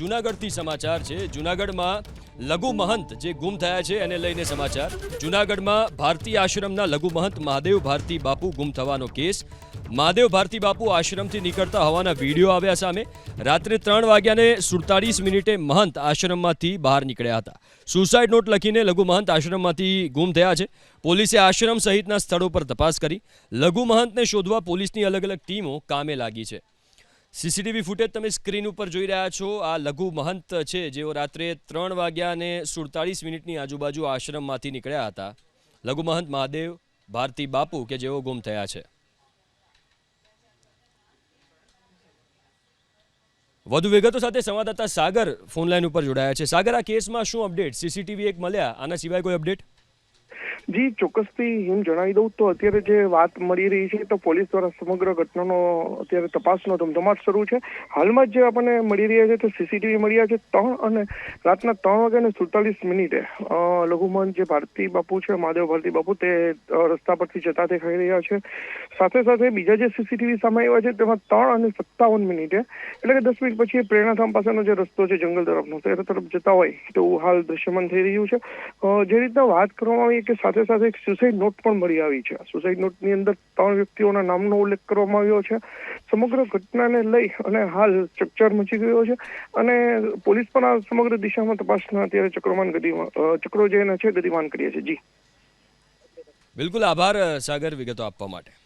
જુનાગઢથી સમાચાર છે. જુનાગઢમાં લઘુ મહંત જે ગુમ થયા છે એને લઈને સમાચાર. જુનાગઢમાં ભારતીય આશ્રમના લઘુ મહંત મહાદેવ ભારતી બાપુ ગુમ થવાનો કેસ. મહાદેવ ભારતી બાપુ આશ્રમથી નીકળતા હોવાના વીડિયો આવ્યા સામે રાત્રે ત્રણ વાગ્યાને સુડતાળીસ મિનિટે મહંત આશ્રમમાંથી બહાર નીકળ્યા હતા. સુસાઇડ નોટ લખીને લઘુ મહંત આશ્રમમાંથી ગુમ થયા છે. પોલીસે આશ્રમ સહિતના સ્થળો પર તપાસ કરી. લઘુ મહંતને શોધવા પોલીસની અલગ અલગ ટીમો કામે લાગી છે. સીસીટીવી ફૂટેજ તમે સ્ક્રીન ઉપર જોઈ રહ્યા છો. આ લઘુ મહંત છે જેઓ રાત્રે ત્રણ વાગ્યા અને સુડતાલીસ મિનિટની આજુબાજુ આશ્રમમાંથી નીકળ્યા હતા. લઘુ મહંત મહાદેવ, ભારતી બાપુ કે જેઓ ગુમ થયા છે. વધુ વિગતો સાથે સંવાદદાતા સાગર ફોનલાઈન ઉપર જોડાયા છે. સાગર, આ કેસમાં શું અપડેટ? સીસીટીવી એક મળ્યા, આના સિવાય કોઈ અપડેટ? જી, ચોક્કસથી હું જણાવી દઉં તો અત્યારે જે વાત મળી રહી છે તો પોલીસ દ્વારા સમગ્ર ઘટનાનો અત્યારે તપાસનો ધમધમાટ શરૂ છે. હાલમાં જ આપણને મળી રહ્યા છે તો સીસીટીવી મળ્યા છે ત્રણ અને રાતના ત્રણ વાગે અને સુડતાલીસ મિનિટે લઘુમન જે ભારતી બાપુ છે, મહાદેવ ભારતી બાપુ તે રસ્તા પરથી જતા દેખાઈ રહ્યા છે. સાથે સાથે બીજા જે સીસીટીવી સામે આવ્યા છે તેમાં ત્રણ અને સત્તાવન મિનિટે, એટલે કે દસ મિનિટ પછી પ્રેરણાધામ પાસેનો જે રસ્તો છે જંગલ તરફનો તે તરફ જતા હોય તેવું હાલ દ્રશ્યમાન થઈ રહ્યું છે. જે રીતના વાત કરવામાં આવી કે સાથે સાથે એક સુસાઇડ નોટ પણ મળી આવી છે. સુસાઇડ નોટની અંદર ત્રણ વ્યક્તિઓના નામનો ઉલ્લેખ કરવામાં આવ્યો છે. સમગ્ર ઘટનાને લઈ અને હાલ ચકચાર મચી ગયો છે અને પોલીસ પણ આ સમગ્ર દિશામાં તપાસના અત્યારે ચક્રમાન ગતિમાં ચક્રો જે છે ગતિમાન કરીએ છે જી. બિલકુલ આભાર સાગર, વિગતો આપવા માટે.